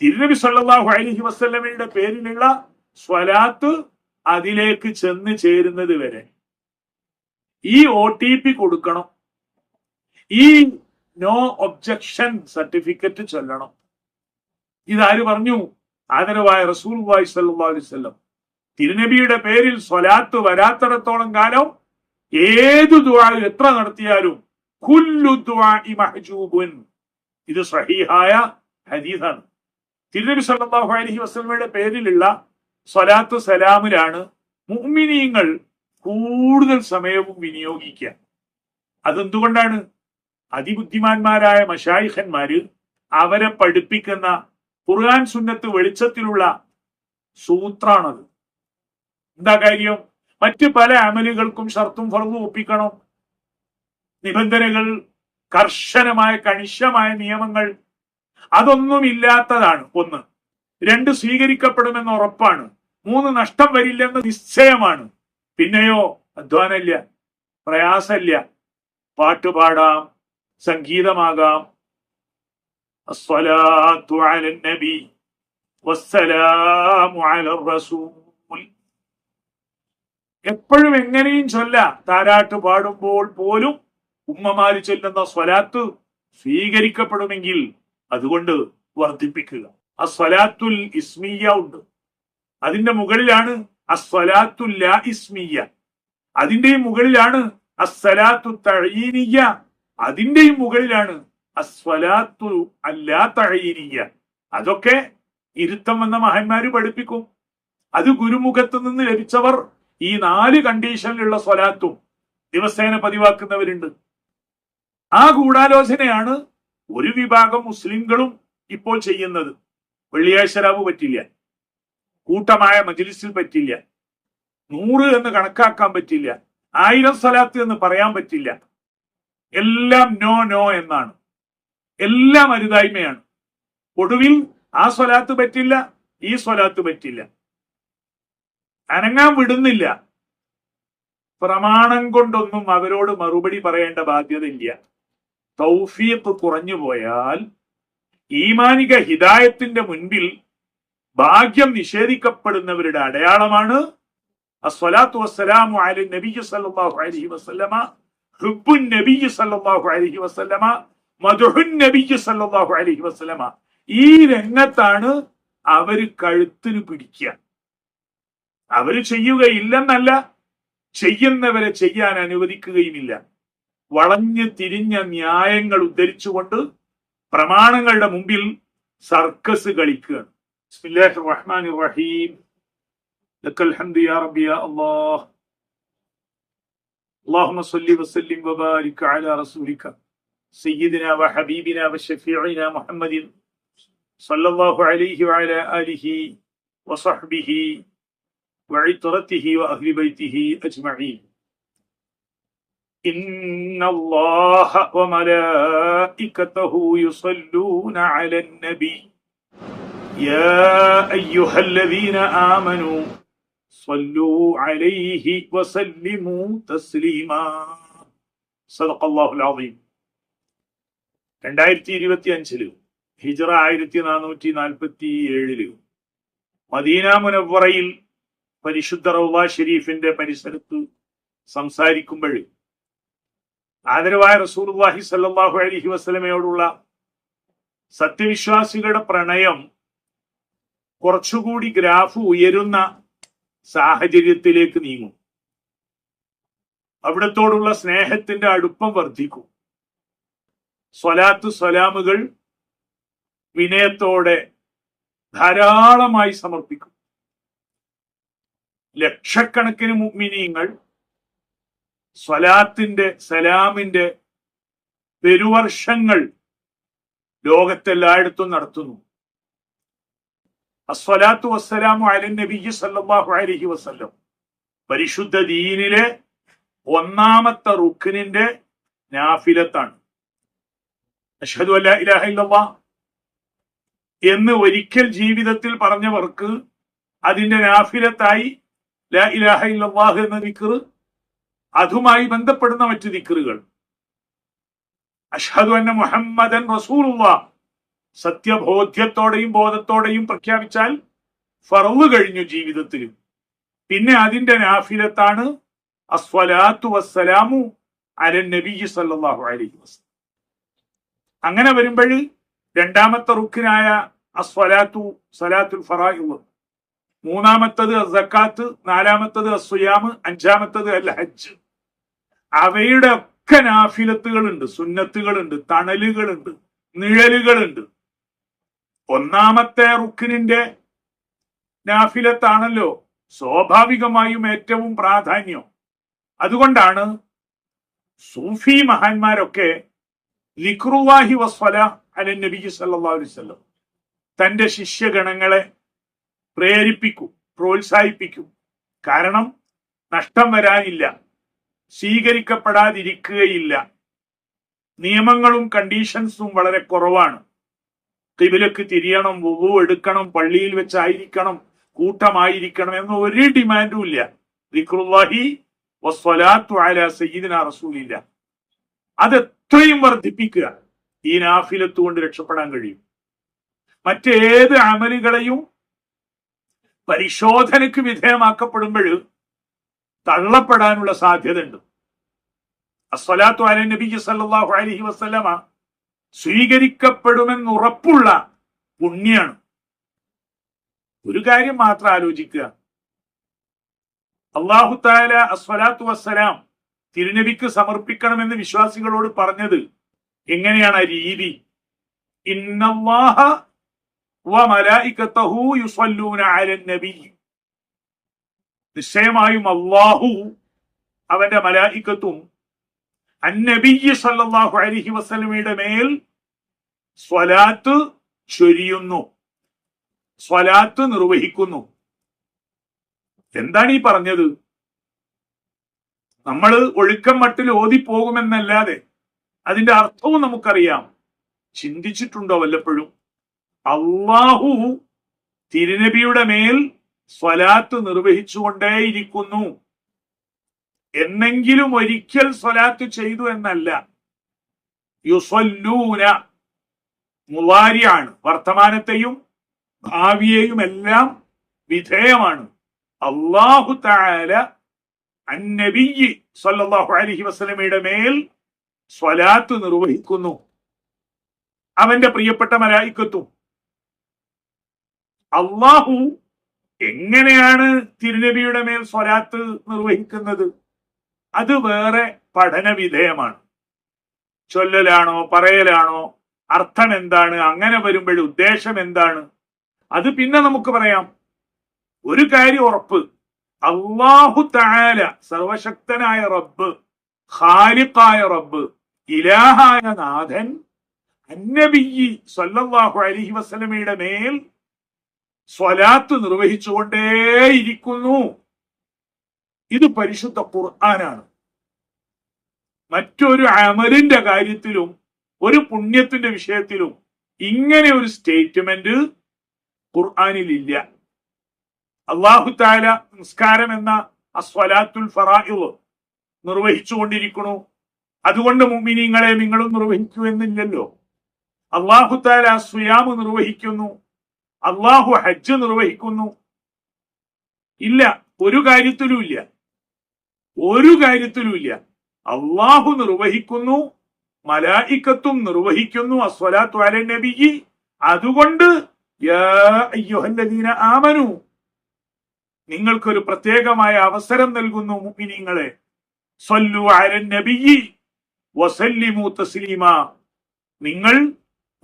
തിരുനബി സല്ലല്ലാഹു അലൈഹി വസല്ലമയുടെ പേരിലുള്ള സ്വലാത്ത് അതിലേക്ക് ചെന്ന് ചേരുന്നത് വരെ. ഈ ഒ ടി പി കൊടുക്കണം. ഈ നോ ഒബ്ജക്ഷൻ സർട്ടിഫിക്കറ്റ് ചൊല്ലണം. ഇതാര് പറഞ്ഞു? ആദരവായ റസൂൽ സല്ലല്ലാഹു അലൈഹി വസല്ലം. തിരുനബിയുടെ പേരിൽ സ്വലാത്ത് വരാത്തിടത്തോളം കാലം ഏത് ദുആയും എത്ര നടത്തിയാലും കുല്ലു മഹ്ജൂബുൻ. ഇത് സഹീഹായ ഹദീസാണ്. തിരുനബി സല്ലാഹു അലഹി വസ്ലമയുടെ പേരിലുള്ള സ്വലാത്ത് സലാമിലാണ് മുഅ്മിനീങ്ങൾ കൂടുതൽ സമയവും വിനിയോഗിക്കുക. അതെന്തുകൊണ്ടാണ്? അതിബുദ്ധിമാന്മാരായ മഷായിഖന്മാര് അവരെ പഠിപ്പിക്കുന്ന ഖുർആൻ സുന്നത്ത് വെളിച്ചത്തിലുള്ള സൂത്രാണത്. എന്താ കാര്യം? മറ്റ് പല അമലുകൾക്കും ഷർത്തും ഫർദും ഒപ്പിക്കണം. നിബന്ധനകൾ കർശനമായ കണിശമായ നിയമങ്ങൾ അതൊന്നും ഇല്ലാത്തതാണ് ഒന്ന് രണ്ട് സ്വീകരിക്കപ്പെടുമെന്ന് ഉറപ്പാണ്. മൂന്ന് നഷ്ടം വരില്ലെന്ന് നിശ്ചയമാണ്. പിന്നെയോ അധ്വാനമില്ല പ്രയാസമില്ല. പാട്ടുപാടാം സംഗീതമാകാം. നബി എപ്പോഴും എങ്ങനെയും ചൊല്ല. താരാട്ട് പാടുമ്പോൾ പോലും ഉമ്മമാര് ചൊല്ലുന്ന സ്വലാത്ത് സ്വീകരിക്കപ്പെടുമെങ്കിൽ അതുകൊണ്ട് വർദ്ധിപ്പിക്കുക. ആ സ്വലാത്തുൽ ഇസ്മിയ ഉണ്ട്. അതിന്റെ മുകളിലാണ് അസ്വലാത്തുൽ ലാ ഇസ്മിയ അതിന്റെയും മുകളിലാണ് അസ്സലാത്തു തഴീനിയ അതിന്റെയും മുകളിലാണ് അസ്വലാത്തു അല്ലാ തഴീനിയ അതൊക്കെ ഇരുത്തം എന്ന മഹന്മാര് പഠിപ്പിക്കും. അത് ഗുരുമുഖത്ത് നിന്ന് ലഭിച്ചവർ ഈ നാല് കണ്ടീഷനിലുള്ള സ്വലാത്തും ദിവസേന പതിവാക്കുന്നവരുണ്ട്. ആ ഗൂഢാലോചനയാണ് ഒരു വിഭാഗം മുസ്ലിങ്ങളും ഇപ്പോൾ ചെയ്യുന്നത് വെള്ളിയാഴ്ച രാവ് പറ്റില്ല. കൂട്ടമായ മജ്ലിസിൽ പറ്റില്ല. നൂറ് എന്ന് കണക്കാക്കാൻ പറ്റില്ല. ആയിരം സ്ഥലത്ത് എന്ന് പറയാൻ പറ്റില്ല. എല്ലാം നോ നോ എന്നാണ്. എല്ലാം അരുതായ്മയാണ്. ഒടുവിൽ ആ സ്വലാത്ത് പറ്റില്ല ഈ സ്വലാത്ത് പറ്റില്ല. അനങ്ങാൻ വിടുന്നില്ല. പ്രമാണം കൊണ്ടൊന്നും അവരോട് മറുപടി പറയേണ്ട ബാധ്യതയില്ല. തൗഫീഖ് കുറഞ്ഞു പോയാൽ ഈമാനിക ഹിദായത്തിന്റെ മുൻപിൽ ഭാഗ്യം നിഷേധിക്കപ്പെടുന്നവരുടെ അടയാളമാണ്. അസ്വലാത്തു വസ്സലാമു അലൈ നബി സല്ലല്ലാഹു അലൈഹി വസല്ലമ ഹുബ്ബുൻ നബി സല്ലല്ലാഹു അലൈഹി വസല്ലമ മധുഹുൻ നബി സല്ലല്ലാഹു അലൈഹി വസല്ലമ. ഈ രംഗത്താണ് അവർ കഴുത്തിന് പിടിക്കുക. അവർ ചെയ്യുകയില്ലെന്നല്ല ചെയ്യുന്നവരെ ചെയ്യാൻ അനുവദിക്കുകയുമില്ല. വളഞ്ഞ് തിരിഞ്ഞ ന്യായങ്ങൾ ഉദ്ധരിച്ചുകൊണ്ട് പ്രമാണങ്ങളുടെ മുമ്പിൽ സർക്കസ് കളിക്കുകയാണ് ബിസ്മില്ലാഹിർ റഹ്മാനിർ റഹീം ലക്കൽ ഹംദു യാ റബ്ബി യാ അല്ലാഹ് اللهم صل وسلم وبارك على رسولك سيدنا وحبيبنا وشفيعنا محمد صلى الله عليه وعلى آله وصحبه وعطرته وأهل بيته أجمعين إن الله وملائكته يصلون على النبي يا أيها الذين آمنوا صلوا عليه وسلموا تسليما صدق الله العظيم രണ്ടായിരത്തി ഇരുപത്തി അഞ്ചില് ഹിജറ ആയിരത്തി നാനൂറ്റി നാൽപ്പത്തി ഏഴില് മദീന മുനവറയിൽ പരിശുദ്ധ റൗള ഷെരീഫിന്റെ പരിസരത്ത് സംസാരിക്കുമ്പോൾ ആദരവായ റസൂലുള്ളാഹി സല്ലാഹു അലൈഹി വസ്ലമയോടുള്ള സത്യവിശ്വാസികളുടെ പ്രണയം കുറച്ചുകൂടി ഗ്രാഫ് ഉയരുന്ന സാഹചര്യത്തിലേക്ക് നീങ്ങും. അവിടത്തോടുള്ള സ്നേഹത്തിന്റെ അടുപ്പം വർദ്ധിക്കും. സ്വലാത്ത് സ്വലാമുകൾ വിനയത്തോടെ ധാരാളമായി സമർപ്പിക്കും. ലക്ഷക്കണക്കിന് മുഅ്മിനീങ്ങൾ സ്വലാത്തിന്റെ സലാമിന്റെ പെരുവർഷങ്ങൾ ലോകത്തെല്ലായിടത്തും നടത്തുന്നു. അസ്വലാത്തു വസ്സലാമു അലൻ നബി സല്ലാഹു അലഹി വസല്ലം. പരിശുദ്ധ ദീനിലെ ഒന്നാമത്തെ റുഖിനിന്റെ നാഫിലത്താണ്. അഷ്ഹദു അല്ല ഇലാഹ എന്ന് ഒരിക്കൽ ജീവിതത്തിൽ പറഞ്ഞവർക്ക് അതിന്റെ നാഫിലത്തായി ലാ ഇലാഹ ഇല്ലല്ലാഹ് എന്ന ദിക്റ് അതുമായി ബന്ധപ്പെടുന്ന മറ്റു ദിക്കറുകൾ അഷ്ഹദു അന്ന മുഹമ്മദൻ റസൂലുള്ള. സത്യബോധ്യത്തോടെയും ബോധത്തോടെയും പ്രഖ്യാപിച്ചാൽ ഫറവ് കഴിഞ്ഞു ജീവിതത്തിൽ. പിന്നെ അതിന്റെ നാഫിലത്താണ് അസ്വലാത്തു വസ്സലാമു അലൻ നബി സല്ലല്ലാഹു അലൈഹി വസല്ലം. അങ്ങനെ വരുമ്പോൾ രണ്ടാമത്തെ റുക്കിനായ അസ്വലാത്തു സലാത്തുൽ ഫറാഹു മൂന്നാമത്തത് സക്കാത്ത് നാലാമത്തത് അസുയാമ് അഞ്ചാമത്തത് അൽ ഹജ്ജ് അവയുടെ ഒക്കെ നാഫിലത്തുകളുണ്ട് സുന്നത്തുകളുണ്ട് തണലുകളുണ്ട് നിഴലുകളുണ്ട്. ഒന്നാമത്തെ റുക്കിനിന്റെ നാഫിലത്താണല്ലോ സ്വാഭാവികമായും ഏറ്റവും പ്രാധാന്യം. അതുകൊണ്ടാണ് സൂഫി മഹാന്മാരൊക്കെ ലിക്രുവാഹി വസ്വല അല നബി സല്ലല്ലാഹു അലൈഹി വസല്ലം തന്റെ ശിഷ്യഗണങ്ങളെ പ്രേരിപ്പിക്കും പ്രോത്സാഹിപ്പിക്കും. കാരണം നഷ്ടം വരാനില്ല. സ്വീകരിക്കപ്പെടാതിരിക്കുകയില്ല. നിയമങ്ങളും കണ്ടീഷൻസും വളരെ കുറവാണ്. കിബിലക്ക് തിരിയണം വുവു എടുക്കണം പള്ളിയിൽ വെച്ചായിരിക്കണം കൂട്ടമായിരിക്കണം എന്ന ഒരു ഡിമാൻഡും ഇല്ല. ദിക്റുല്ലാഹി വസ്വലാത്തു അല സയ്യിദിന റസൂലില്ല. അത് എത്രയും വർദ്ധിപ്പിക്കുക. ഈ നാഫിലത്ത് കൊണ്ട് രക്ഷപ്പെടാൻ കഴിയും. മറ്റേത് അമലുകളെയും പരിശോധനയ്ക്ക് വിധേയമാക്കപ്പെടുമ്പോൾ തള്ളപ്പെടാനുള്ള സാധ്യതയുണ്ട്. അസ്വലാത്തു അല നബി സല്ലാഹു അലഹി വസല്ലമ സ്വീകരിക്കപ്പെടുമെന്ന് ഉറപ്പുള്ള പുണ്യാണ്. ഒരു കാര്യം മാത്രം ആലോചിക്കുക. അള്ളാഹു താല അസ്വലാത്തു വസ്സലാം തിരുനബിക്ക് സമർപ്പിക്കണമെന്ന് വിശ്വാസികളോട് പറഞ്ഞത് എങ്ങനെയാണ് രീതി? ഇന്നല്ലാഹ വ മലായിക്കത്തഹു യുസല്ലൂന നബി നിശ്ചയമായും അള്ളാഹു അവന്റെ മലാഹിക്കത്തും അന്നബിയ സല്ലാഹു അലൈഹി വസ്ലമിയുടെ മേൽ സ്വലാത്ത് ചൊരിയുന്നു. സ്വലാത്ത് നിർവഹിക്കുന്നു. എന്താണ് ഈ പറഞ്ഞത്? നമ്മൾ ഒഴുക്കം മട്ടിൽ ഓതിപ്പോകുമെന്നല്ലാതെ അതിന്റെ അർത്ഥവും നമുക്കറിയാം. ചിന്തിച്ചിട്ടുണ്ടോ വല്ലപ്പോഴും? അള്ളാഹു തിരുനബിയുടെ മേൽ സ്വലാത്ത് നിർവഹിച്ചുകൊണ്ടേയിരിക്കുന്നു. എന്നെങ്കിലും ഒരിക്കൽ സ്വലാത്ത് ചെയ്തു എന്നല്ല. യുസല്ലൂന മുവാരിയാണ്. വർത്തമാനത്തെയും ഭാവിയെയും എല്ലാം വിധേയമാണ്. അള്ളാഹു താല അന്നബിയ്യി സല്ലാഹു അലഹി വസല്ലമയുടെ മേൽ സ്വലാത്ത് നിർവഹിക്കുന്നു. അവന്റെ പ്രിയപ്പെട്ട മലായിക്കത്തും. അള്ളാഹു എങ്ങനെയാണ് തിരുനബിയുടെ മേൽ സ്വലാത്ത് നിർവഹിക്കുന്നത്? അത് വേറെ പഠന വിധേയമാണ് ചൊല്ലലാണോ പറയലാണോ അർത്ഥം എന്താണ് അങ്ങനെ വരുമ്പോൾ ഉദ്ദേശം എന്താണ് അത് പിന്നെ നമുക്ക് പറയാം. ഒരു കാര്യം ഉറപ്പ്. അള്ളാഹു താല സർവശക്തനായ റബ്ബ് ഖാലിഖായ റബ്ബ് ഇലാഹായ നാഥൻ അന്നബിയി സല്ലല്ലാഹു അലൈഹി വസ്ലമയുടെ മേൽ സ്വലാത്ത് നിർവഹിച്ചുകൊണ്ടേയിരിക്കുന്നു. ഇത് പരിശുദ്ധ ഖുർആനാണ്. മറ്റൊരു അമലിന്റെ കാര്യത്തിലും ഒരു പുണ്യത്തിന്റെ വിഷയത്തിലും ഇങ്ങനെ ഒരു സ്റ്റേറ്റ്മെന്റ് ഖുർആനിൽ ഇല്ല അള്ളാഹു താല നിസ്കാരം എന്ന അസ്വലാത്തുൽ ഫറാഇവ് നിർവഹിച്ചുകൊണ്ടിരിക്കണു അതുകൊണ്ട് മുമിനിങ്ങളെ നിങ്ങളും നിർവഹിക്കൂ എന്നില്ലല്ലോ. അള്ളാഹു താല സുയാമ് നിർവഹിക്കുന്നു. അള്ളാഹു ഹജ്ജ് നിർവഹിക്കുന്നു. ഇല്ല ഒരു കാര്യത്തിലും ഇല്ല. ഒരു കാര്യത്തിലും ഇല്ല. അള്ളാഹു നിർവഹിക്കുന്നു മലായിക്കത്തും നിർവഹിക്കുന്നു അസ്വലാത്തു അല നബിയി. അതുകൊണ്ട് ആമനു നിങ്ങൾക്കൊരു പ്രത്യേകമായ അവസരം നൽകുന്നു മുഅ്മിനീങ്ങളെ. സല്ലു അല നബിയി വസല്ലിമു തസ്ലീമ. നിങ്ങൾ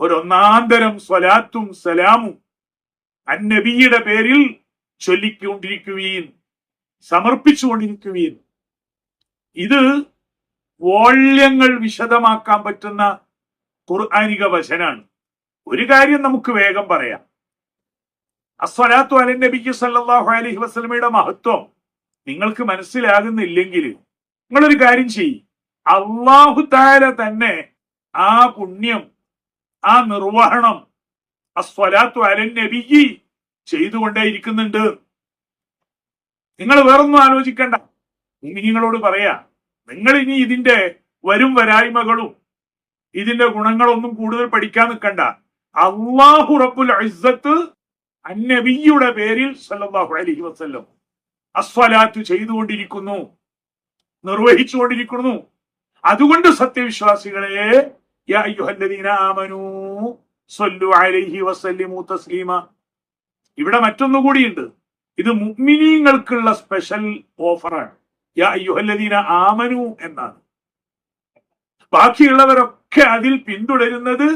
ഒരൊന്നാന്തരം സ്വലാത്തും സലാമും അന്നബിയുടെ പേരിൽ ചൊല്ലിക്കൊണ്ടിരിക്കുകയും സമർപ്പിച്ചുകൊണ്ടിരിക്കുകയും. ഇത് വോള്യങ്ങൾ വിശദമാക്കാൻ പറ്റുന്ന ഖുർആാനിക വചനാണ്. ഒരു കാര്യം നമുക്ക് വേഗം പറയാം. അസ്വലാത്തു അലൻ നബിക്ക് സല്ലാഹു അലഹി വസ്ലമയുടെ മഹത്വം നിങ്ങൾക്ക് മനസ്സിലാകുന്നില്ലെങ്കിൽ നിങ്ങളൊരു കാര്യം ചെയ്യും. അള്ളാഹു താര തന്നെ ആ പുണ്യം ആ നിർവഹണം അസ്വലാത്തു അലൻ നബിയി ചെയ്തുകൊണ്ടേയിരിക്കുന്നുണ്ട് നിങ്ങൾ വേറൊന്നും ആലോചിക്കണ്ട. നിങ്ങളോട് പറയാ നിങ്ങൾ ഇനി ഇതിന്റെ വരും വരായ്മകളും ഇതിന്റെ ഗുണങ്ങളൊന്നും കൂടുതൽ പഠിക്കാൻ നിൽക്കണ്ട. അള്ളാഹു റബ്ബുൽ ഇസ്സത്ത് അന്നബിയുടെ പേരിൽ സല്ലാഹു അലഹി വസല്ലം അസ്വലാത്ത് ചെയ്തുകൊണ്ടിരിക്കുന്നു നിർവഹിച്ചുകൊണ്ടിരിക്കുന്നു. അതുകൊണ്ട് സത്യവിശ്വാസികളെ യാ ആമനൂ സ്വല്ലു അലൈഹി വസല്ലിമു തസ്ലീമ. ഇവിടെ മറ്റൊന്നുകൂടിയുണ്ട് ഇത് മുഗ്മിനീങ്ങൾക്കുള്ള സ്പെഷ്യൽ ഓഫറാണ്. യാ അയ്യുഹല്ലദീന ആമനു എന്നാണ്. ബാക്കിയുള്ളവരൊക്കെ അതിൽ പിന്തുടരുന്നത്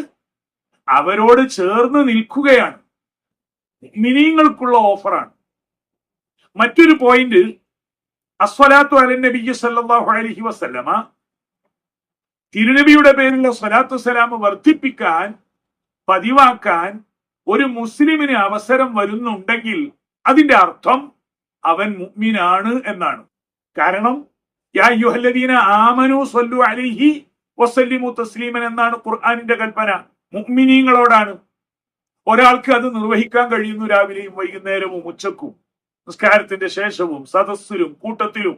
അവരോട് ചേർന്ന് നിൽക്കുകയാണ്. മിനിങ്ങൾക്കുള്ള ഓഫറാണ്. മറ്റൊരു പോയിന്റ് അസ്വലാത്തു അലൻ നബി സല്ലല്ലാഹു അലൈഹി വസല്ലമ തിരുനബിയുടെ പേരിലുള്ള സ്വലാത്തു സലാം വർദ്ധിപ്പിക്കാൻ പതിവാക്കാൻ ഒരു മുസ്ലിമിന് അവസരം വരുന്നുണ്ടെങ്കിൽ അതിന്റെ അർത്ഥം അവൻ മുഗ്മിനാണ് എന്നാണ്. കാരണം യാ യുഹല്ലദീന ആമനു സല്ലു അലൈഹി വസല്ലിമു തസ്ലീമൻ എന്നാണ് ഖുർആാനിന്റെ കൽപ്പന. മുഗ്മിനീങ്ങളോടാണ് ഒരാൾക്ക് അത് നിർവഹിക്കാൻ കഴിയുന്നു രാവിലെയും വൈകുന്നേരവും ഉച്ചക്കും നിസ്കാരത്തിന്റെ ശേഷവും സദസ്സിലും കൂട്ടത്തിലും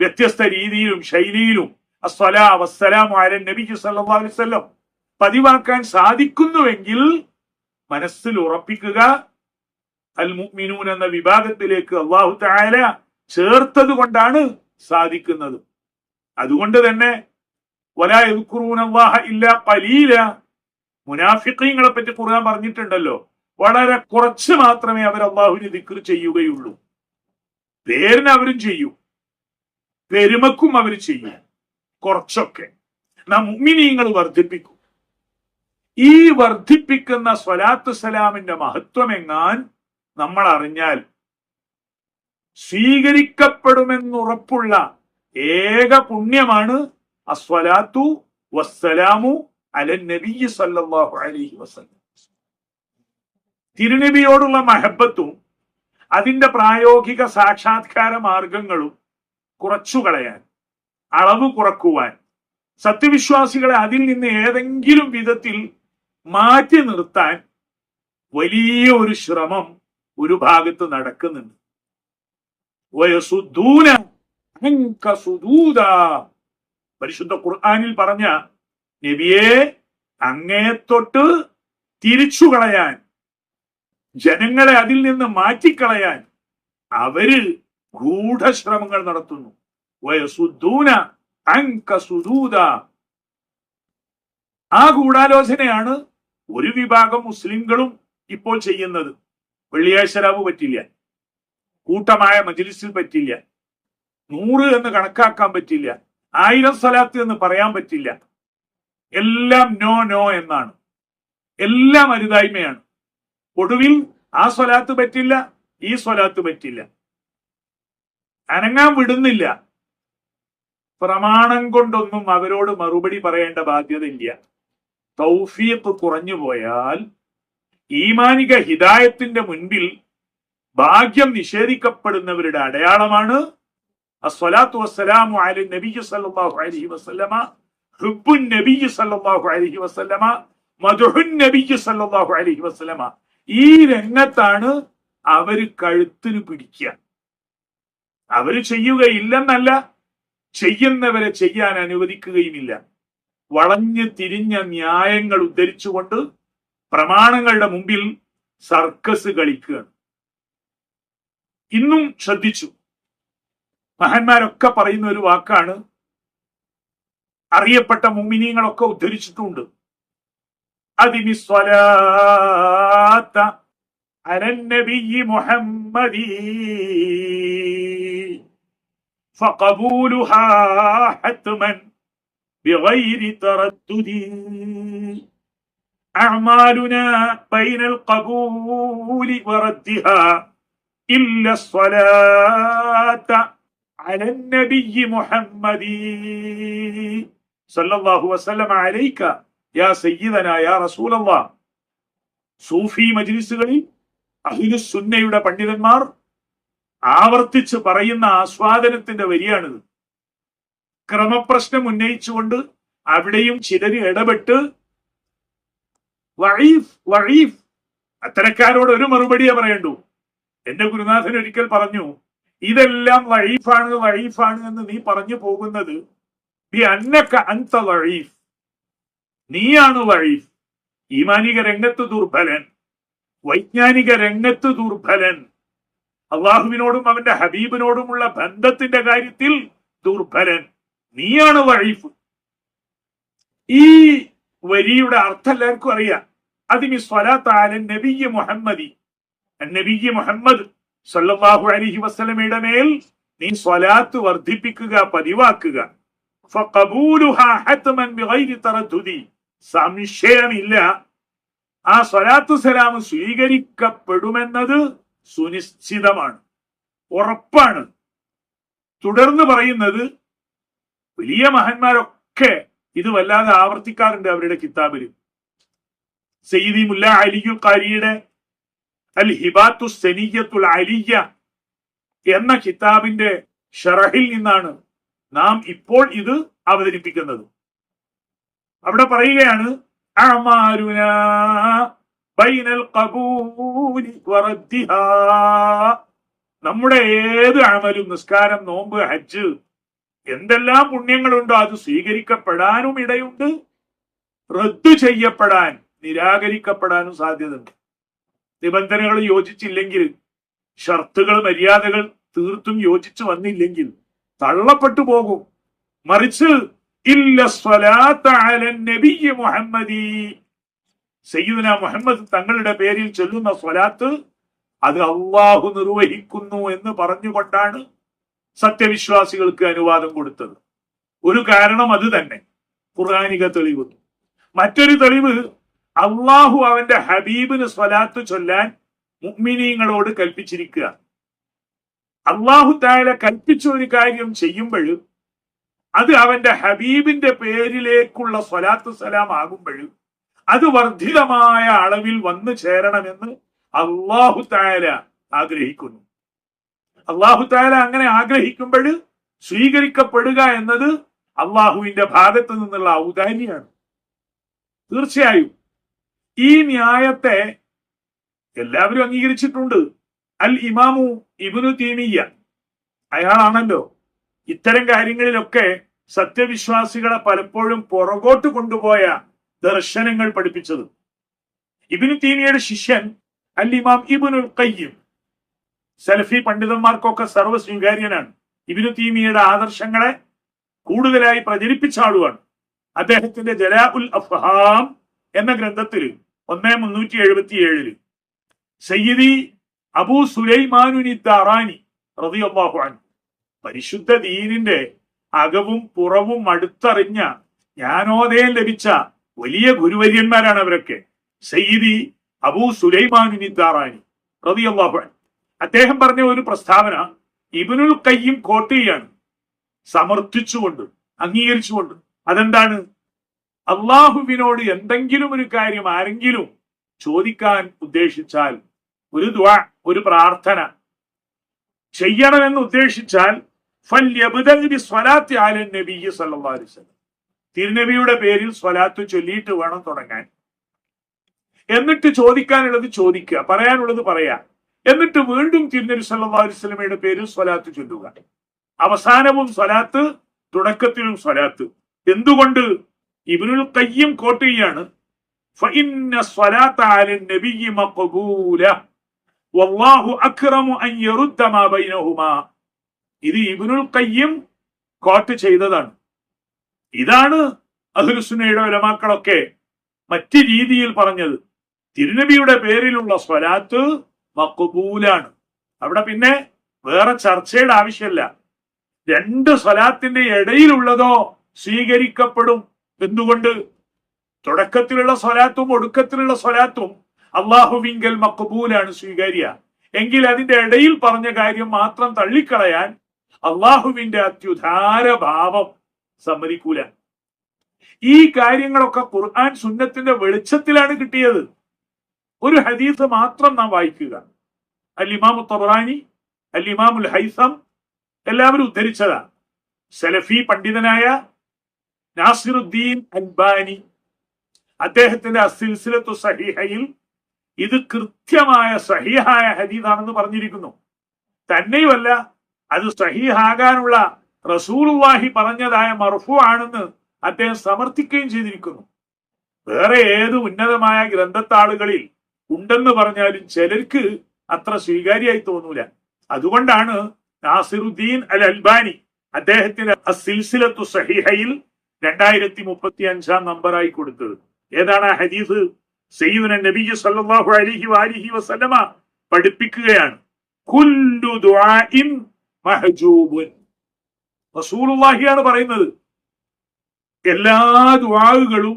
വ്യത്യസ്ത രീതിയിലും ശൈലിയിലും. അസ്വലാ വസ്സലാം ആരൻ നബി സല്ലല്ലാഹു അലൈഹി വസല്ലം. പതിവാക്കാൻ സാധിക്കുന്നുവെങ്കിൽ മനസ്സിൽ ഉറപ്പിക്കുക. അൽ മുഅ്മിനൂൻ എന്ന വിഭാഗത്തിലേക്ക് അള്ളാഹു താല ചേർത്തത് കൊണ്ടാണ് സാധിക്കുന്നത്. അതുകൊണ്ട് തന്നെ മുനാഫിഖീങ്ങളെ പറ്റി ഖുർആൻ പറഞ്ഞിട്ടുണ്ടല്ലോ. വളരെ കുറച്ച് മാത്രമേ അവർ അള്ളാഹുവിന് ദിക്ർ ചെയ്യുകയുള്ളൂ. പേരിന് അവരും ചെയ്യും. പെരുമക്കും അവർ ചെയ്യും. കുറച്ചൊക്കെ. നാം മുഅ്മിനീങ്ങൾ വർദ്ധിപ്പിക്കും. ഈ വർദ്ധിപ്പിക്കുന്ന സ്വലാത്തു സലാമിന്റെ മഹത്വം എങ്ങാൻ നമ്മൾ അറിഞ്ഞാൽ സ്വീകരിക്കപ്പെടുമെന്നുറപ്പുള്ള ഏക പുണ്യമാണ് അസ്വലാത്തു വസ്സലാമു അല നബി സല്ലാഹു അലഹി വസല്ലം. തിരുനബിയോടുള്ള മഹബത്തും അതിന്റെ പ്രായോഗിക സാക്ഷാത്കാര മാർഗങ്ങളും കുറച്ചു കളയാൻ അളവ് കുറക്കുവാൻ സത്യവിശ്വാസികളെ അതിൽ നിന്ന് ഏതെങ്കിലും വിധത്തിൽ മാറ്റി നിർത്താൻ വലിയ ഒരു ശ്രമം ഒരു ഭാഗത്ത് നടക്കുന്നുണ്ട്. പരിശുദ്ധ ഖുർആാനിൽ പറഞ്ഞ നബിയെ അങ്ങേ തൊട്ട് തിരിച്ചു കളയാൻ ജനങ്ങളെ അതിൽ നിന്ന് മാറ്റിക്കളയാൻ അവർ ഗൂഢശ്രമങ്ങൾ നടത്തുന്നു. വയസുദൂന അങ്കസുദൂത ആ ഗൂഢാലോചനയാണ് ഒരു വിഭാഗം മുസ്ലിങ്ങളും ഇപ്പോൾ ചെയ്യുന്നത് വെള്ളിയാഴ്ച രാവ് പറ്റില്ല. കൂട്ടമായ മജിലിസിൽ പറ്റില്ല. നൂറ് എന്ന് കണക്കാക്കാൻ പറ്റില്ല. ആയിരം സ്ഥലത്ത് എന്ന് പറയാൻ പറ്റില്ല. എല്ലാം നോ നോ എന്നാണ്. എല്ലാം അരുതായ്മയാണ്. ഒടുവിൽ ആ സ്വലാത്ത് പറ്റില്ല ഈ സ്വലാത്ത് പറ്റില്ല. അനങ്ങാൻ വിടുന്നില്ല. പ്രമാണം കൊണ്ടൊന്നും അവരോട് മറുപടി പറയേണ്ട ബാധ്യതയില്ല തൗഫീഖ് കുറഞ്ഞു പോയാൽ ഈമാനിക ഹിദായത്തിന്റെ മുൻപിൽ ഭാഗ്യം നിഷേധിക്കപ്പെടുന്നവരുടെ അടയാളമാണ്. അസ്വലാത്തു വസ്സലാമു അലി നബി സല്ലല്ലാഹു അലൈഹി വസല്ലമ ഹുബ്ബുൻ നബി സല്ലല്ലാഹു അലൈഹി വസല്ലമ മദ്ഹുൻ നബി സല്ലല്ലാഹു അലൈഹി വസല്ലമ. ഈ രംഗത്താണ് അവർ കഴുത്തിന് പിടിക്കുക. അവർ ചെയ്യുകയില്ലെന്നല്ല ചെയ്യുന്നവരെ ചെയ്യാൻ അനുവദിക്കുകയുമില്ല. വളഞ്ഞു തിരിഞ്ഞ ന്യായങ്ങൾ ഉദ്ധരിച്ചുകൊണ്ട് പ്രമാണങ്ങളുടെ മുമ്പിൽ സർക്കസ് കളിക്കുകയാണ്. ഇന്നും ശ്രദ്ധിച്ചു. മഹന്മാരൊക്കെ പറയുന്ന ഒരു വാക്കാണ് അറിയപ്പെട്ട മുമ്മിനീങ്ങളൊക്കെ ഉദ്ധരിച്ചിട്ടുണ്ട്. അതിനി സ്വലാത്ത മുഹമ്മദി ഫഖബൂലുഹാ بغير تردد أعمالنا بين القبول وردها إلا الصلاة على النبي محمد صلى الله وسلم عليك يا سيدنا يا رسول الله സൂഫി മജ്ലിസുകളിൽ അഹിലുസുന്നയുടെ പണ്ഡിതന്മാർ ആവർത്തിച്ച് പറയുന്ന ആസ്വാദനത്തിന്റെ വരിയാണിത് ക്രമപ്രശ്നം ഉന്നയിച്ചുകൊണ്ട് അവിടെയും ചിലര് ഇടപെട്ട് വഴീഫ് വഴീഫ് അത്തരക്കാരോട് ഒരു മറുപടിയെ പറയണ്ടു. എന്റെ ഗുരുനാഥൻ ഒരിക്കൽ പറഞ്ഞു ഇതെല്ലാം വഴീഫാണ് വഴീഫാണ് എന്ന് നീ പറഞ്ഞു പോകുന്നത്. അന്ത വഴീഫ് നീയാണ് വഴീഫ് ഈമാനിക രംഗത്ത് ദുർബലൻ. വൈജ്ഞാനിക രംഗത്ത് ദുർബലൻ. അള്ളാഹുവിനോടും അവന്റെ ഹബീബിനോടുമുള്ള ബന്ധത്തിന്റെ കാര്യത്തിൽ ദുർബലൻ. നീയാണ് വഴീഫ്. ഈ വരിയുടെ അർത്ഥം എല്ലാവർക്കും അറിയാം. അതിന് സ്വലാത്താല നബിയ മുഹമ്മദി. നബിയ മുഹമ്മദ് സല്ലാഹു അലൈഹി വസല്ലമയുടെ മേൽ നീ സ്വലാത്ത് വർദ്ധിപ്പിക്കുക പതിവാക്കുക. സംശയമില്ല. ആ സ്വലാത്തു സലാം സ്വീകരിക്കപ്പെടുമെന്നത് സുനിശ്ചിതമാണ്. ഉറപ്പാണ്. തുടർന്ന് പറയുന്നത് വലിയ മഹന്മാരൊക്കെ ഇത് വല്ലാതെ ആവർത്തിക്കാറുണ്ട് അവരുടെ കിതാബിൽ സയ്യിദി മുല്ല അലിയുൽ കാരിയുടെ അൽ ഹിബാത്തു സെനിയത്തുൽ അലിയ എന്ന കിതാബിന്റെ ഷറഹിൽ നിന്നാണ് നാം ഇപ്പോൾ ഇത് അവതരിപ്പിക്കുന്നത്. അവിടെ പറയുകയാണ് നമ്മുടെ ഏത് അമലും നിസ്കാരം നോമ്പ് ഹജ്ജ് എന്തെല്ലാം പുണ്യങ്ങളുണ്ടോ അത് സ്വീകരിക്കപ്പെടാനും ഇടയുണ്ട്. റദ്ദു ചെയ്യപ്പെടാൻ നിരാകരിക്കപ്പെടാനും സാധ്യതയുണ്ട്. നിബന്ധനകൾ യോജിച്ചില്ലെങ്കിൽ ഷർത്തുകൾ മര്യാദകൾ തീർത്തും യോജിച്ചു വന്നില്ലെങ്കിൽ തള്ളപ്പെട്ടു പോകും. മറിച്ച് മുഹമ്മദി. മുഹമ്മദ് തങ്ങളുടെ പേരിൽ ചൊല്ലുന്ന സ്വലാത്ത് അത് അള്ളാഹു നിർവഹിക്കുന്നു എന്ന് പറഞ്ഞുകൊണ്ടാണ് സത്യവിശ്വാസികൾക്ക് അനുവാദം കൊടുത്തത്. ഒരു കാരണം അത് തന്നെ. ഖുർആാനിക തെളിവ്. മറ്റൊരു തെളിവ് അള്ളാഹു അവന്റെ ഹബീബിന് സ്വലാത്ത് ചൊല്ലാൻ മുഗ്മിനീങ്ങളോട് കൽപ്പിച്ചിരിക്കുക. അള്ളാഹു താഴെ കൽപ്പിച്ച ഒരു കാര്യം ചെയ്യുമ്പോൾ അത് അവന്റെ ഹബീബിന്റെ പേരിലേക്കുള്ള സ്വലാത്ത് സലാം ആകുമ്പോൾ അത് വർദ്ധിതമായ അളവിൽ വന്നു ചേരണമെന്ന് അള്ളാഹു താര ആഗ്രഹിക്കുന്നു. അള്ളാഹു താല അങ്ങനെ ആഗ്രഹിക്കുമ്പോൾ സ്വീകരിക്കപ്പെടുക എന്നത് അള്ളാഹുവിന്റെ ഭാഗത്ത് നിന്നുള്ള ഔദാര്യമാണ്. തീർച്ചയായും ഈ ന്യായത്തെ എല്ലാവരും അംഗീകരിച്ചിട്ടുണ്ട്. അൽ ഇമാമു ഇബുനു തീമിയ അയാളാണല്ലോ ഇത്തരം കാര്യങ്ങളിലൊക്കെ സത്യവിശ്വാസികളെ പലപ്പോഴും പുറകോട്ട് കൊണ്ടുപോയ ദർശനങ്ങൾ പഠിപ്പിച്ചത്. ഇബിനു തീമിയുടെ ശിഷ്യൻ അൽ ഇമാം ഇബുനുൽ കയ്യും സലഫി പണ്ഡിതന്മാർക്കൊക്കെ സർവസ്വീകാര്യനാണ് ഇബിനു തീമിയുടെ ആദർശങ്ങളെ കൂടുതലായി പ്രചരിപ്പിച്ച ആളുമാണ്. അദ്ദേഹത്തിന്റെ ജലാ ഉൽ അഫ്ഹാം എന്ന ഗ്രന്ഥത്തിൽ ഒന്നേ മുന്നൂറ്റി എഴുപത്തി ഏഴിൽ സയ്യിദി അബൂ സുലൈമാനുനി ദറാനി അൻഹു പരിശുദ്ധ ദീനിന്റെ അകവും പുറവും അടുത്തറിഞ്ഞ ജ്ഞാനോദയം ലഭിച്ച വലിയ ഗുരുവര്യന്മാരാണ് അവരൊക്കെ. സയ്യിദി അബൂ സുലൈമാനുനി ദാറാനി അൻഹു. അദ്ദേഹം പറഞ്ഞ ഒരു പ്രസ്താവന ഇബിനുൽ കയ്യും കോട്ടയാണ് സമർത്ഥിച്ചുകൊണ്ട് അംഗീകരിച്ചുകൊണ്ട്. അതെന്താണ്? അള്ളാഹുവിനോട് എന്തെങ്കിലും ഒരു കാര്യം ആരെങ്കിലും ചോദിക്കാൻ ഉദ്ദേശിച്ചാൽ ഒരു ദ്വാ ഒരു പ്രാർത്ഥന ചെയ്യണമെന്ന് ഉദ്ദേശിച്ചാൽ തിരുനബിയുടെ പേരിൽ സ്വലാത്ത് ചൊല്ലിയിട്ട് വേണം തുടങ്ങാൻ. എന്നിട്ട് ചോദിക്കാനുള്ളത് ചോദിക്കുക പറയാനുള്ളത് പറയാ. എന്നിട്ട് വീണ്ടും തിരുനബി സല്ലാ വസ്ലമയുടെ പേരിൽ സ്വലാത്ത് ചൊല്ലുക. അവസാനവും സ്വലാത്ത് തുടക്കത്തിലും സ്വലാത്ത്. എന്തുകൊണ്ട്? ഇബിനുൽ കയ്യം കോട്ടുകയാണ് ഇത് ഇബിനുൽ കയ്യം കോട്ട് ചെയ്തതാണ്. ഇതാണ് അഹുലുസുനയുടെ ഉലമാക്കളൊക്കെ മറ്റു രീതിയിൽ പറഞ്ഞത്. തിരുനബിയുടെ പേരിലുള്ള സ്വലാത്ത് മക്ബൂലാണ് അവിടെ പിന്നെ വേറെ ചർച്ചയുടെ ആവശ്യമില്ല. രണ്ട് സ്വലാത്തിന്റെ ഇടയിലുള്ളതോ സ്വീകരിക്കപ്പെടും. എന്തുകൊണ്ട്? തുടക്കത്തിലുള്ള സ്വലാത്തും ഒടുക്കത്തിലുള്ള സ്വലാത്തും അള്ളാഹുവിങ്കൽ മക്കുബൂലാണ് സ്വീകാര്യ. എങ്കിൽ അതിന്റെ ഇടയിൽ പറഞ്ഞ കാര്യം മാത്രം തള്ളിക്കളയാൻ അള്ളാഹുവിന്റെ അത്യുധാര ഭാവം സമ്മതിക്കൂല. ഈ കാര്യങ്ങളൊക്കെ ഖുർആൻ സുന്നത്തിന്റെ വെളിച്ചത്തിലാണ് കിട്ടിയത്. ഒരു ഹദീസ് മാത്രം നാം വായിക്കുക. അൽ തബറാനി അൽ ഹൈസം എല്ലാവരും ഉദ്ധരിച്ചതാണ്. സലഫി പണ്ഡിതനായ നാസിറുദ്ദീൻ അൽബാനി അദ്ദേഹത്തിന്റെ അസിൽസിലത്തു സഹിഹയിൽ ഇത് കൃത്യമായ സഹിഹായ ഹദീദാണെന്ന് പറഞ്ഞിരിക്കുന്നു. തന്നെയുമല്ല അത് സഹിഹാകാനുള്ള റസൂലുള്ളാഹി പറഞ്ഞതായ മർഫു ആണെന്ന് അദ്ദേഹം സമർത്ഥിക്കുകയും ചെയ്തിരിക്കുന്നു. വേറെ ഏത് ഉന്നതമായ ഗ്രന്ഥത്താളുകളിൽ ഉണ്ടെന്ന് പറഞ്ഞാലും ചിലർക്ക് അത്ര സ്വീകാര്യമായി തോന്നൂല. അതുകൊണ്ടാണ് നാസിറുദ്ദീൻ അൽ അൽബാനി അദ്ദേഹത്തിന് സിൽസിലത്തു സഹിഹയിൽ രണ്ടായിരത്തി മുപ്പത്തി അഞ്ചാം നമ്പറായി കൊടുത്തത്. ഏതാണ് ആ ഹദീസ്? സയ്യിദുന നബി സല്ലല്ലാഹു അലൈഹി വാലിഹി വസല്ലമ പഠിപ്പിക്കുകയാണ്. റസൂലുള്ളാഹിയാണ് പറയുന്നത്. എല്ലാ ദുആകളും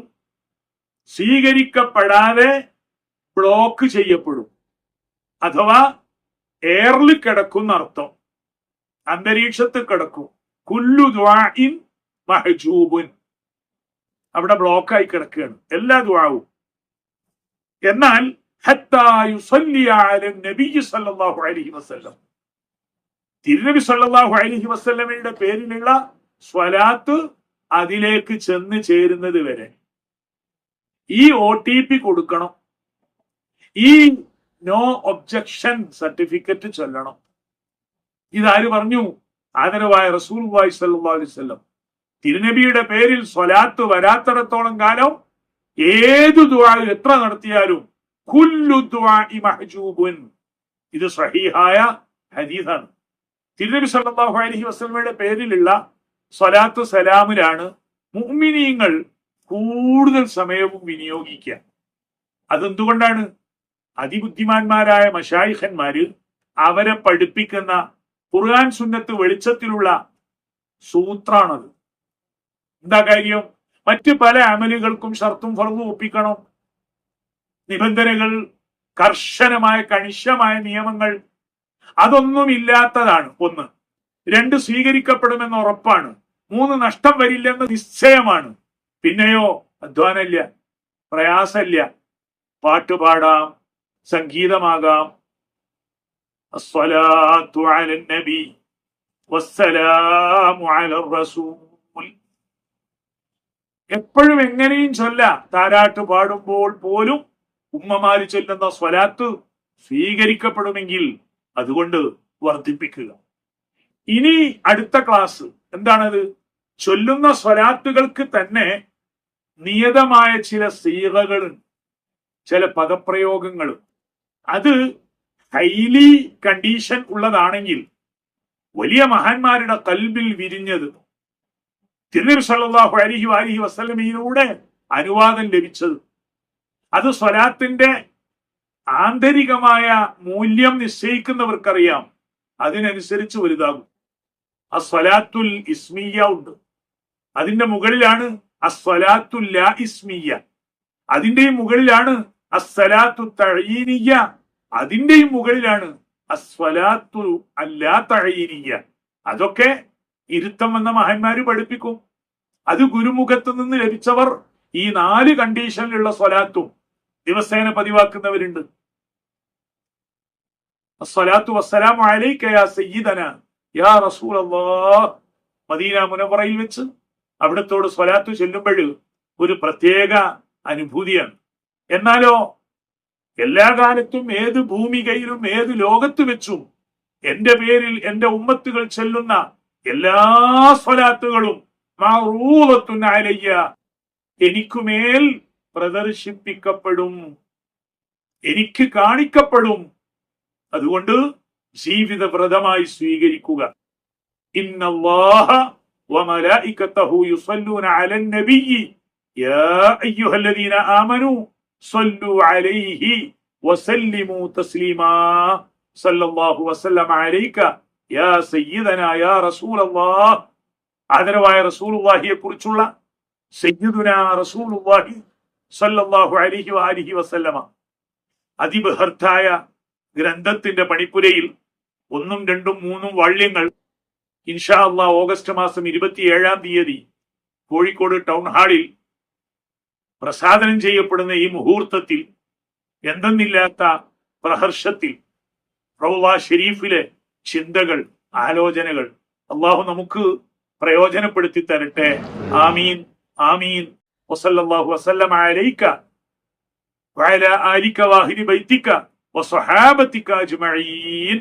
സ്വീകരിക്കപ്പെടാതെ ബ്ലോക്ക് ചെയ്യപ്പെടും. അഥവാ എയറിൽ കിടക്കും അർത്ഥം. അന്തരീക്ഷത്തിൽ കിടക്കും. കുല്ലു ദ്വാഇൻ മഹജൂബുൻ. അവിടെ ബ്ലോക്കായി കിടക്കുകയാണ്. എല്ലാ ദ്വാവും. എന്നാൽ തിരുനബി സല്ലല്ലാഹു അലൈഹി വസല്ലമയുടെ പേരിലുള്ള സ്വലാത്ത് അതിലേക്ക് ചെന്ന് ചേരുന്നത് വരെ. ഈ ഒ ടി പി കൊടുക്കണം. ഈ നോ ഒബ്ജക്ഷൻ സർട്ടിഫിക്കറ്റ് ചൊല്ലണം. ഇതാര് പറഞ്ഞു? ആദരവായ റസൂൽ വായി സല്ലാസ്വല്ലം തിരുനബിയുടെ പേരിൽ സ്വലാത്ത് വരാത്തിടത്തോളം കാലം ഏത് ദുആ എത്ര നടത്തിയാലും കുല്ലു മഹ്ജൂബുൻ. ഇത് സഹീഹായ ഹദീസാണ്. തിരുനബി സല്ലാഹു അലഹി വസ്ലമയുടെ പേരിലുള്ള സ്വലാത്ത് സലാമിലാണ് മുഅ്മിനീങ്ങൾ കൂടുതൽ സമയവും വിനിയോഗിക്കുക. അതെന്തുകൊണ്ടാണ്? അതിബുദ്ധിമാന്മാരായ മഷായിഖന്മാര് അവരെ പഠിപ്പിക്കുന്ന ഖുർആൻ സുന്നത്ത് വെളിച്ചത്തിലുള്ള സൂത്രാണത്. എന്താ കാര്യം? മറ്റ് പല അമലുകൾക്കും ഷർത്തും ഫർദും ഒപ്പിക്കണം. നിബന്ധനകൾ കർശനമായ കണിശമായ നിയമങ്ങൾ അതൊന്നും ഇല്ലാത്തതാണ് ഒന്ന് രണ്ട് സ്വീകരിക്കപ്പെടുമെന്ന് ഉറപ്പാണ്. മൂന്ന് നഷ്ടം വരില്ലെന്ന് നിശ്ചയമാണ്. പിന്നെയോ അധ്വാനമില്ല പ്രയാസമില്ല. പാട്ടുപാടാം സംഗീതമാകാം. എപ്പോഴും എങ്ങനെയും ചൊല്ലാം. താരാട്ട് പാടുമ്പോൾ പോലും ഉമ്മമാര് ചൊല്ലുന്ന സ്വലാത്ത് സ്വീകരിക്കപ്പെടുമെങ്കിൽ അതുകൊണ്ട് വർദ്ധിപ്പിക്കുക. ഇനി അടുത്ത ക്ലാസ്. എന്താണത്? ചൊല്ലുന്ന സ്വലാത്തുകൾക്ക് തന്നെ നിയതമായ ചില സീറകളും ചില പദപ്രയോഗങ്ങളും. അത് ഹൈലി കണ്ടീഷൻ ഉള്ളതാണെങ്കിൽ വലിയ മഹാന്മാരുടെ കൽബിൽ വിരിഞ്ഞത് തിരുനബി സല്ലല്ലാഹു അലൈഹി അലിഹി വസല്ലമയിലൂടെ അനുവാദം ലഭിച്ചത്. അത് സ്വലാത്തിന്റെ ആന്തരികമായ മൂല്യം നിശ്ചയിക്കുന്നവർക്കറിയാം. അതിനനുസരിച്ച് വലുതാകും. അസ്വലാത്തുൽ ഇസ്മിയ ഉണ്ട്. അതിന്റെ മുകളിലാണ് അസ്വലാത്തുല്ല ഇസ്മിയ അതിന്റെയും മുകളിലാണ് അസ്സലാത്തു തഴീനിയ അതിന്റെയും മുകളിലാണ് അസ്വലാത്തു അല്ലാ തഴീനിയ അതൊക്കെ ഇരുത്തം എന്ന മഹന്മാര് പഠിപ്പിക്കും. അത് ഗുരുമുഖത്ത് നിന്ന് ലഭിച്ചവർ ഈ നാല് കണ്ടീഷനിലുള്ള സ്വലാത്തും ദിവസേന പതിവാക്കുന്നവരുണ്ട്. അസ്വലാത്തു വസ്സലാം അലൈക യാ സയ്യിദന. യാ റസൂൽ മദീന മുനവറയിൽ വെച്ച് അവിടത്തോട് സ്വലാത്തു ചെല്ലുമ്പോൾ ഒരു പ്രത്യേക അനുഭൂതിയാണ്. എന്നാലോ എല്ലാ കാലത്തും ഏത് ഭൂമികയിലും ഏത് ലോകത്ത് വെച്ചും എന്റെ പേരിൽ എന്റെ ഉമ്മത്തുകൾ ചെല്ലുന്ന എല്ലാ സ്വലാത്തുകളും അലയ്യ എനിക്കുമേൽ പ്രദർശിപ്പിക്കപ്പെടും എനിക്ക് കാണിക്കപ്പെടും അതുകൊണ്ട് ജീവിതവ്രതമായി സ്വീകരിക്കുക ഇന്നല്ലാഹ വമലായികത്തഹു യുസല്ലൂന അലൻ നബിയ്യി യാ അയ്യുഹല്ലദീന ആമനൂ صلوا സല്ലു അലൈഹി തസ്ലീമാ സല്ലല്ലാഹു യാ സയ്യിദനാ യാ ആദരവായ റസൂലുള്ളാഹിയെ കുറിച്ചുള്ള സയ്യിദുനാ റസൂലുള്ളാഹി സല്ലല്ലാഹു അലൈഹി വസല്ലമ. അതിബഹർത്തായ ഗ്രന്ഥത്തിന്റെ പണിപ്പുരയിൽ ഒന്നും രണ്ടും മൂന്നും വള്യങ്ങൾ ഇൻഷാ അള്ളാഹ് ഓഗസ്റ്റ് മാസം ഇരുപത്തിയേഴാം തീയതി കോഴിക്കോട് ടൗൺ ഹാളിൽ പ്രസാദനം ചെയ്യപ്പെടുന്ന ഈ മുഹൂർത്തത്തിൽ എന്തെന്നില്ലാത്ത പ്രഹർഷത്തിൽ റൗള ഷെരീഫിലെ ചിന്തകൾ ആലോചനകൾ അള്ളാഹു നമുക്ക് പ്രയോജനപ്പെടുത്തി തരട്ടെ. ആമീൻ ആമീൻ. വസല്ലാഹു വസല്ലം അലൈക വഅല ആലിക വാഹിരി ബൈതിക വസഹാബതിക അജ്മഈൻ.